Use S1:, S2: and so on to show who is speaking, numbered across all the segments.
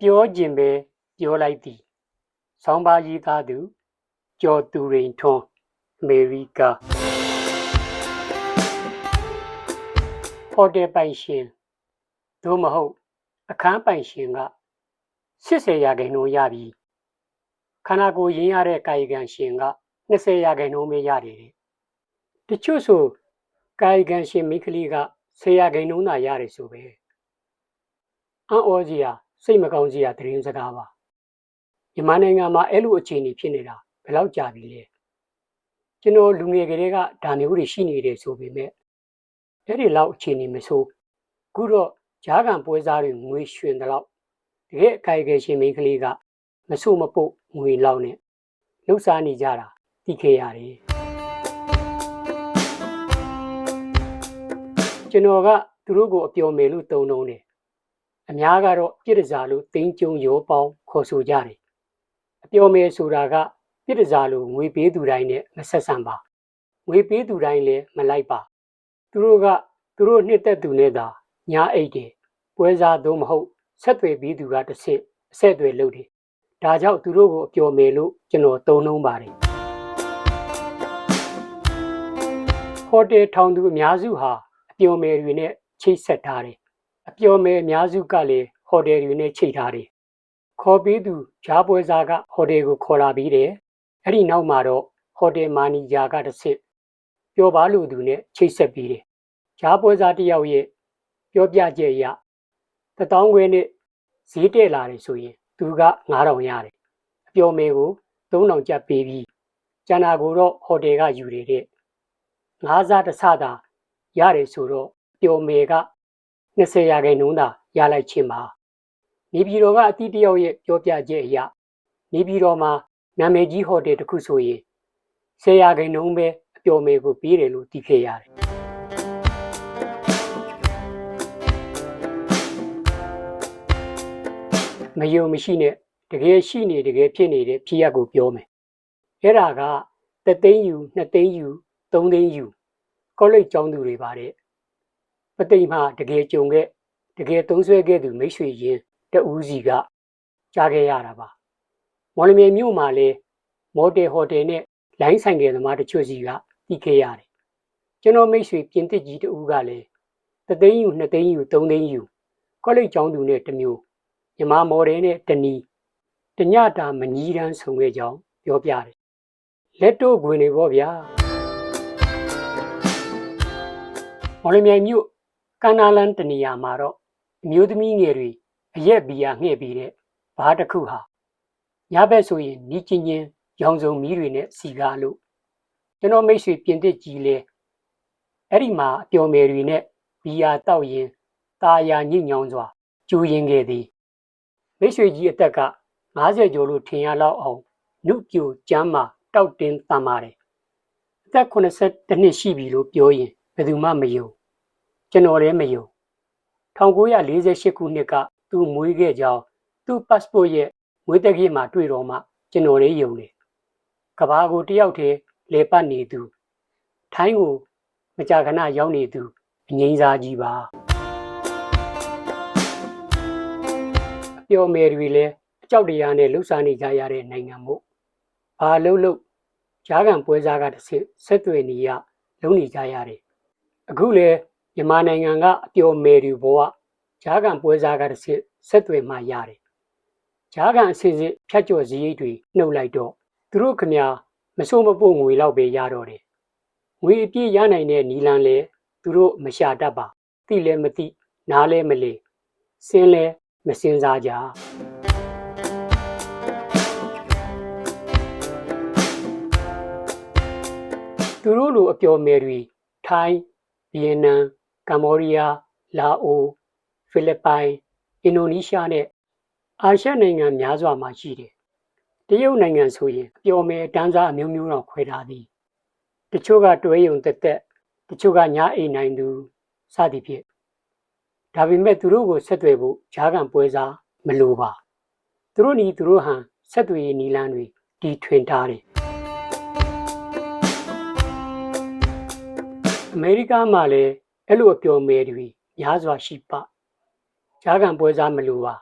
S1: ပြောကျင်ပဲပြောလိုက်သည်ဆောင်းပါးရေးသားသူကျော်သူရိန်ထွန်းအမေရိကဟိုတယ်ပိုင်ရှင်သို့မဟုတ် အခန်းပိုင်ရှင်က80ရာခိုင်နှုန်းရပြီးခန္ဓာကိုယ်ရင်းရတဲ့ကာယကံရှင်က20ရာခိုင်နှုန်းပဲရတယ်တဲ့တချို့ဆိုကာယကံရှင်မိန်းကလေးက10ရာခိုင်နှုန်းသာရတယ်ဆိုပဲအံ့ဩစရာ စိတ်မကောင်းစရာသတင်းစကားပါမြန်မာနိုင်ငံမှာအဲ့လိုအခြေအနေဖြစ်နေတာဘယ်လောက်ကြာပြီလဲကျွန်တော်လူငယ်ကလေးကဒါမျိုးတွေရှိနေတယ်ဆိုပေမဲ့အဲ့ဒီလောက်အခြေအနေမဆိုးခုတော့ဂျားကံပွဲစားတွေငွေရွှင်တဲ့လောက်တကယ်အကြိုက်ကြရှင်မိန်းကလေးကမဆိုးမပုတ်ငွေလောက်နဲ့လှုပ်ရှားနေကြတာသိခဲ့ရတယ်ကျွန်တော်ကသူတို့ကိုအပျော်မယ်လို့တုံတုံတယ် အများကတော့ပြစ်ဒဇာလို့တင်းကျုံရောပေါင်းခေါ်ဆိုကြတယ်အပျော်မယ်ဆိုတာကပြစ်ဒဇာလို့ငွေပေးသူတိုင်းနဲ့မဆက်ဆံပါငွေပေးသူတိုင်းလည်းမလိုက်ပါသူတို့ကသူတို့နှစ်သက်သူနဲ့သာညာအိတ်တယ်ပွဲစားသို့မဟုတ်ဆက်သွယ်ပြီးသူကတစ်ဆင့်အဆက်အသွယ်လုပ်တယ်ဒါကြောင့်သူတို့ကိုအပျော်မယ်လို့ကျွန်တော်သုံးနှုံးပါတယ်ဟိုတယ်ထောင်သူအများစုဟာအပျော်မယ်တွေနဲ့ချိတ်ဆက်ထားတယ် အပျော်မယ်အများစုကလည်းဟိုတယ်တွေနဲ့ချိတ်ထားတယ်ခေါ်ပြီးသူဂျားပွဲစားကဟိုတယ်ကိုခေါ်လာပြီးတယ်အဲ့ဒီနောက်မှာတော့ဟိုတယ်မာနီဂျာကတစ်ဆင့်ပြောပါလို့သူနဲ့ချိတ်ဆက်ပြီးတယ်ဂျားပွဲစားတစ်ယောက်ရဲ့ပြောပြချက်အရတထောင်ခွဲနဲ့ဈေးတက်လာတယ်ဆိုရင်သူက9000ရတယ်အပျော်မယ်ကို3000ကျပ်ပေးပြီးကျန်တာကိုတော့ဟိုတယ်ကယူနေတဲ့ငါးစားတစ်ဆတာရတယ်ဆိုတော့ပျော်မယ်က 20ရာခိုင်နှုန်းသာရလိုက်ခြင်းပါနေပြည်တော်ကအတိတယောက်ရဲ့ပြောပြချက်အရနေပြည်တော်မှာနာမည်ကြီးဟိုတယ်တစ်ခုဆိုရင်10ရာခိုင်နှုန်းပဲအပျော်မယ်ကိုပေးတယ်လို့သိခဲ့ရတယ်မယုံမရှိနဲ့တကယ်ရှိနေတကယ်ဖြစ်နေတဲ့ဖြစ်ရပ်ကိုပြောမယ်အဲ့ဒါကတသိန်းယူနှစ်သိန်းယူသုံးသိန်းယူကောလိပ်ကျောင်းသူတွေပါတဲ့ ပသိမ်မှာတကယ်ကြုံခဲ့တကယ်သုံးဆွဲခဲ့သူမိတ်ဆွေရင်းတဦးစီကကြားခဲ့ရတာပါမော်လမြိုင်မြို့မှာလည်းမော်တယ်ဟိုတယ်နဲ့လိုင်းဆိုင်ကယ်သမားတချို့စီကတီးခဲ့ရတယ်ကျွန်တော်မိတ်ဆွေပြင်သစ်ကြီးတဦးကလည်းတသိန်းယူနှစ်သိန်းယူသုံးသိန်းယူကောလိပ်ကျောင်းသူနဲ့တမျိုးမြမမော်ဒယ်နဲ့တနီတညတာမညီတန်းဆုံခဲ့ကြောင်းပြောပြတယ်လက်တို့ခွင်တွေပေါ့ဗျာမော်လမြိုင်မြို့ ကန္နာလန်တနေရာမှာတော့အမျိုးသမီးငယ်တွေအရက်ဘီယာငှဲ့ပြီးတဲ့ဘားတစ်ခုဟာညဘက်ဆိုရင်နီးချင်းချင်းရောင်စုံမီးတွေနဲ့စီကားလို့ကျွန်တော်မိတ်ဆွေပြင်သစ်ကြီးလဲအဲ့ဒီမှာအပျော်မယ်တွေနဲ့ဘီယာတောက်ရင်ตาယာညှိညောင်းစွာကျူးရင်ခဲ့သည်မိတ်ဆွေကြီးအသက်က90ကျော်လို့ထင်ရလောက်အောင်နုပြိုကျမ်းမာတောက်တင်းတမ်းပါတယ်အသက်82နှစ်ရှိပြီလို့ပြောရင်ဘယ်သူမှမယုံ ကျွန်တော်လည်းမယုံ1948ခုနှစ်ကသူမွေးခဲ့ကြောင်းသူ့ passport ရဲ့မွေးတက္ကရာမှာတွေ့တော့မှကျွန်တော်လေးယုံတယ်ကဘာကိုတယောက်တည်းလေပတ်နေသူထိုင်းကိုမကြာခဏရောက်နေသူအငိမ့်စားကြီးပါအပျော်မယ်တွေလည်းအကြောက်တရားနဲ့လှုပ်ရှားနေကြရတဲ့နိုင်ငံမို့ဘာလှုပ်လှုပ်ဂျားကန်ပွဲစားကတစ်ဆင့်ဆက်သွယ်နေရလုံနေကြရတယ်အခုလေ မြန်မာနိုင်ငံကအပျော်မယ်တွေဘဝဂျားကန်ပွဲစားကတစ်ဆင့်ဆက်သွယ်မှရတယ်ဂျားကန်အစစ်စစ်ဖြတ်ကျော်စည်းရိတ်တွေနှုတ်လိုက်တော့သူတို့ခမမစိုးမပို့ငွေလောက်ပဲရတော့တယ်ငွေအပြည့်ရနိုင်တဲ့နီလန်လဲသူတို့မရှာတတ်ပါသိလဲမသိနားလဲမလဲစင်းလဲမစင်စားကြသူတို့လိုအပျော်မယ်တွေထိုင်းဗီယက်နမ် ကမ္ဘောဒီးယားလာအိုဖိလစ်ပိုင်အင်ဒိုနီးရှားနဲ့အာရှနိုင်ငံများစွာမှာရှိတယ်။တရုတ်နိုင်ငံဆိုရင်အပျော်မယ်တန်းစားအမျိုးမျိုးတော့ခွဲထားသည်။တချို့ကတွဲယုံတက်တက်တချို့ကညာအိမ်နိုင်သူစသည်ဖြင့်ဒါပေမဲ့သူတို့ကိုဆက်သွယ်ဖို့ဂျားကန်ပွဲစားမလိုပါ။သူတို့နီသူတို့ဟန်ဆက်သွယ်ရေးနီလန်းတွေတီထွင်ထားတယ်။အမေရိကမှာလည်း အဲ့လိုအပျော်မယ်တွေများစွာရှိပါဂျားကန်ပွဲစားမလိုပါ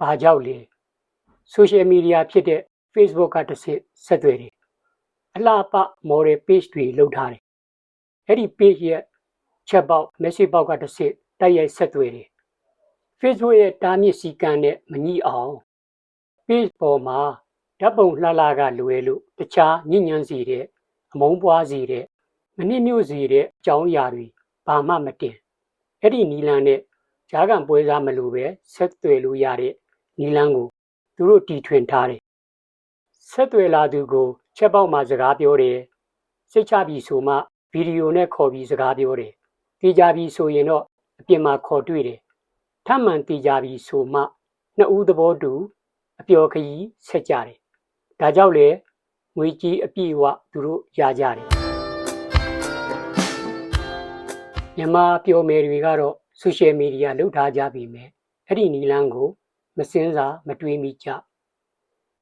S1: ဘာကြောင့်လဲဆိုရှယ်မီဒီယာဖြစ်တဲ့ Facebook ကတစ်ဆင့်ဆက်သွယ်တယ်အလှပ model page တွေလုပ်ထားတယ်အဲ့ဒီ page ရဲ့ chat box message box ကတစ်ဆင့်တိုက်ရိုက်ဆက်သွယ်တယ် Facebook ရဲ့တားမြစ်စည်းကမ်းနဲ့မညီအောင် page ပေါ်မှာဓာတ်ပုံလှလာကလွယ်လို့တခြားညဉ့်ညမ်းစီတဲ့အမုန်းပွားစီတဲ့မနစ်မြို့စီတဲ့အကြောင်းအရာတွေ ဘာမှမတင်အဲ့ဒီနီလန်နဲ့ဂျားကန်ပွဲစားမလို့ပဲဆက်သွယ်လို့ရတဲ့နီလန်ကိုသူတို့တီထွင်ထားတယ်ဆက်သွယ်လာသူကိုချက်ပေါက်မှာစကားပြောတယ်စိတ်ချပြီးဆိုမှဗီဒီယိုနဲ့ခေါ်ပြီးစကားပြောတယ်တေးကြပြီးဆိုရင်တော့အပြင်မှာခေါ်တွေ့တယ်ထပ်မံတေးကြပြီးဆိုမှနှစ်ဦးသဘောတူအပျော်ခရီးဆက်ကြတယ်ဒါကြောင့်လေငွေကြီးအပြည့်အဝသူတို့ရကြတယ် မြန်မာပျော်မယ်တွေကတော့ဆိုရှယ်မီဒီယာလှုပ်ထားကြပြီမယ်အဲ့ဒီနီလန်းကိုမစင်းစာမတွေးမိကြ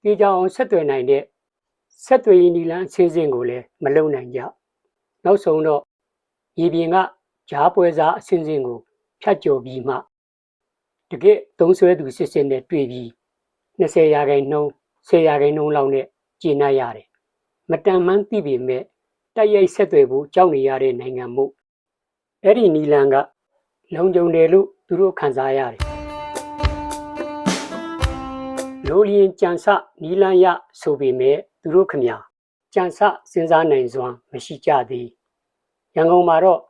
S1: ဒီကြောင်ဆက်သွယ်နိုင်တဲ့ဆက်သွယ်ရေးနီလန်းအချင်းချင်းကိုလည်းမလုံနိုင်ကြနောက်ဆုံးတော့ရေပြင်ကဂျားပွဲစားအချင်းချင်းကိုဖြတ်ကျော်ပြီးမှတကယ်သုံးဆွဲသူစစ်စစ်နဲ့တွေ့ပြီး20ရာခိုင်နှုန်း10ရာခိုင်နှုန်းလောက်နဲ့ကျင်းနှံ့ရတယ်မတန်မှန်းသိပေမဲ့တိုက်ရိုက်ဆက်သွယ်ဖို့ကြောက်နေရတဲ့နိုင်ငံမှု အဲ့ဒီနီလန်ကလုံခြုံတယ်လို့သူတို့ခံစားရတယ်လိုလျင်ကြံစနီလန်ရဆိုပေမဲ့သူတို့ခမညာကြံစစဉ်းစားနိုင်စွမ်းမရှိကြသေးရန်ကုန်မှာတော့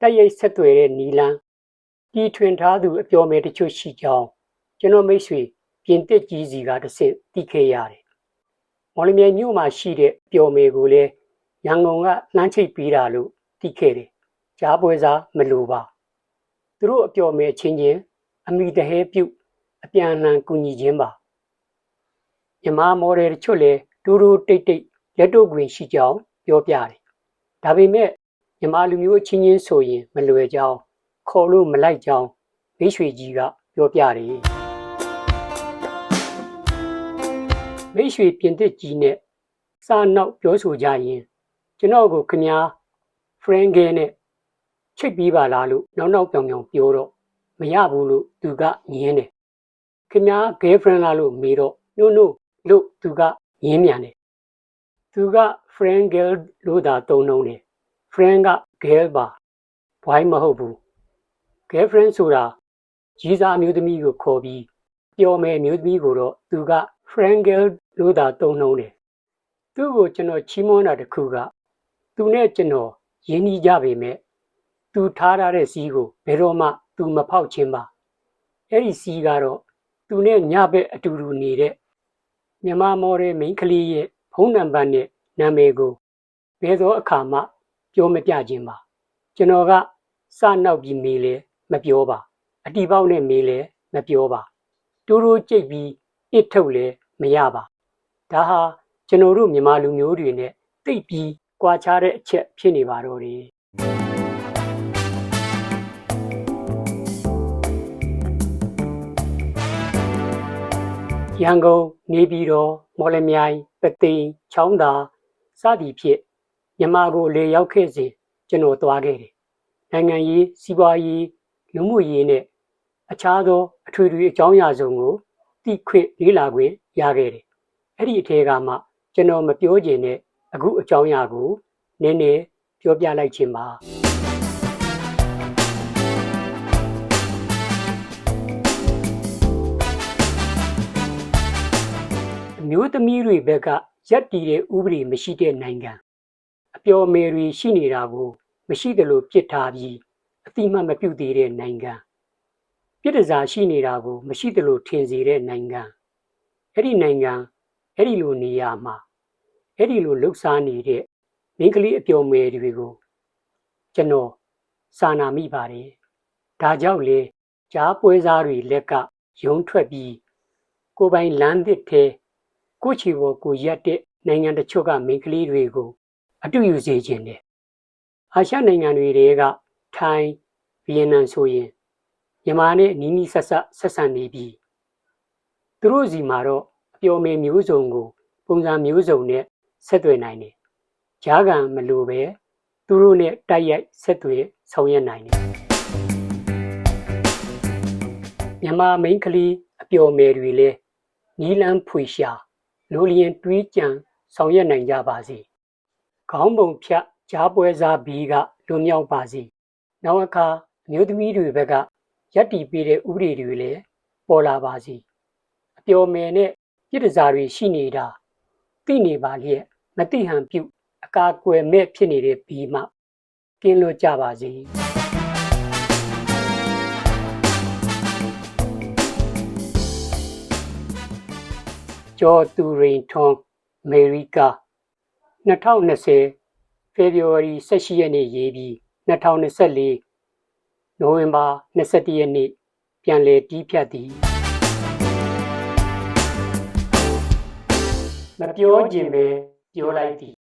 S1: တိုက်ရိုက်ဆက်သွယ်တဲ့နီလန်တီထွင်ထားသူအပျော်မယ်တချို့ရှိကြောင်းကျွန်တော်မိတ်ဆွေပြင်တစ်ကြီးစီကတစ်ဆင့်သိခဲ့ရတယ်မော်လမြိုင်မြို့မှာရှိတဲ့ပျော်မယ်ကိုလည်းရန်ကုန်ကလှမ်းချိတ်ပြီးတာလို့သိခဲ့တယ် ကြားပွဲစားမလိုပါသူတို့အပျော်မယ်ချင်းချင်းအမိတဟဲပြုတ်အပြန်အလှန်ကူညီခြင်းပါမြမမော်ဒယ်တချို့လည်းတူတူတိတ်တိတ်လက်တို့တွင်ရှိကြောင်းပြောပြတယ်ဒါပေမဲ့မြမလူမျိုးချင်းချင်းဆိုရင်မလွယ်ကြောင်းခေါ်လို့မလိုက်ကြောင်းမိတ်ဆွေကြီးကပြောပြတယ်မိတ်ဆွေပြင်သစ်ကြီးနဲ့စာနောက်ပြောဆိုကြရင်ကျွန်တော်ကိုခင်ဗျာ friend ကနဲ့ ချိတ်ပြီးပါလားလို့နောက်နောက်ပြောင်ပြောင်ပြောတော့မရဘူးလို့သူကညင်းတယ်ခင်ဗျာ girlfriend လားလို့မေးတော့ no no လို့သူကညင်းမြန်တယ်သူက friend girl လို့သာတုံနှုံးတယ် friend က girl ပါဘွိုင်းမဟုတ်ဘူး girlfriend ဆိုတာကြီးစားအမျိုးသမီးကိုခေါ်ပြီးပျော်မယ်အမျိုးသမီးကိုတော့သူက friend girl လို့သာတုံနှုံးတယ်သူ့ကိုကျွန်တော်ချီးမွမ်းတာတခုက သူနဲ့ကျွန်တော်ရင်းနှီးကြပေမဲ့ သူထားထားတဲ့စီးကိုဘယ်တော့မှသူမဖောက်ခြင်းပါအဲ့ဒီစီးကတော့သူနဲ့ညဘက်အတူတူနေတဲ့မြမမော်ရဲ့မိန်းကလေးရဲ့ဖုန်းနံပါတ်နဲ့နာမည်ကိုဘယ်သောအခါမှပြောမပြခြင်းပါကျွန်တော်ကစနောက်ပြီးမေးလဲမပြောပါ အတီပေါက်နဲ့မေးလဲမပြောပါတူတူကြိတ်ပြီးအစ်ထုတ်လဲမရပါဒါဟာကျွန်တော်တို့မြန်မာလူမျိုးတွေနဲ့တိတ်ပြီးကြွားချတဲ့အချက်ဖြစ်နေပါတော့တယ် ရန်ကုန်နေပြည်တော်မော်လမြိုင်ပသိမ်ချောင်းသာစသည်ဖြင့်မြန်မာကိုလေရောက်ခဲ့စဉ်ကျွန်တော်သွားခဲ့တယ်နိုင်ငံရေးစီးပွားရေးလူမှုရေးနဲ့အခြားသောအထွေထွေအကြောင်းအရာစုံကိုသိခွင့်လေ့လာခွင့်ရခဲ့တယ်အဲ့ဒီအထက်ကမှကျွန်တော်မပြောချင်တဲ့အခုအကြောင်းအရာကိုနည်းနည်းပြောပြလိုက်ခြင်းပါ အမျိုးသမီးတွေဘက်ကရက်တည်တဲ့ဥပဒေမရှိတဲ့နိုင်ငံအပျော်မယ်တွေရှိနေတာကို မရှိသလိုပြစ်ထားပြီးအတိမတ်မပြုတ်သေးတဲ့နိုင်ငံပြစ်ဒဏ်ရှိနေတာကို မရှိသလိုထင်စေတဲ့နိုင်ငံအဲ့ဒီနိုင်ငံအဲ့ဒီလိုနေရာမှာအဲ့ဒီလိုလှုပ်ရှားနေတဲ့မိန်းကလေးအပျော်မယ်တွေကိုကျွန်တော်စာနာမိပါတယ်ဒါကြောင့်လေကြားပွဲစားတွေလက်ကယုံထွက်ပြီးကိုပိုင်လမ်းသစ်ထဲ ကိုချီဘောကိုရက်တဲ့နိုင်ငံတချို့ကမိန်းကလေးတွေကို အတူယူစေခြင်းတယ်အာရှနိုင်ငံတွေတဲကထိုင်းဗီယက်နမ်ဆိုရင်မြန်မာနဲ့နီးနီးဆက်ဆက်ဆက်ဆံနေပြီးသူတို့စီမှာတော့အပျော်မယ်မျိုးစုံကို ပုံစံမျိုးစုံနဲ့ဆက်သွယ်နိုင်တယ်။ဂျားကန်မလိုပဲသူတို့နဲ့တိုက်ရိုက်ဆက်သွယ်ဆောင်ရွက်နိုင်တယ်။မြန်မာမိန်းကလေးအပျော်မယ်တွေလည်းနီလန်းဖွေရှာ လိုလျင်တွေးကြံဆောင်ရွက်နိုင်ကြပါစေခေါင်းပုံဖြတ်ကြားပွဲစားဘီကလွန်မြောက်ပါစေနောက်အခါအမျိုးသမီးတွေဘက်ကရက်တီပေးတဲ့ဥပဒေတွေလည်းပေါ်လာပါစေအပျော်မယ်နဲ့ပြည်တစားတွေရှိနေတာသိနေပါလျက်မတိဟန်ပြုတ်အကာအကွယ်မဲ့ဖြစ်နေတဲ့ဘီမှကင်းလွတ်ကြပါစေ ကျော်သူရိန်ထွန်းအမေရိက2020 February 18ရက်နေ့ရေးပြီး2024 November 21ရက်နေ့ပြန်လည်တီးဖြတ်သည်မပြောခြင်းပဲပြောလိုက်သည်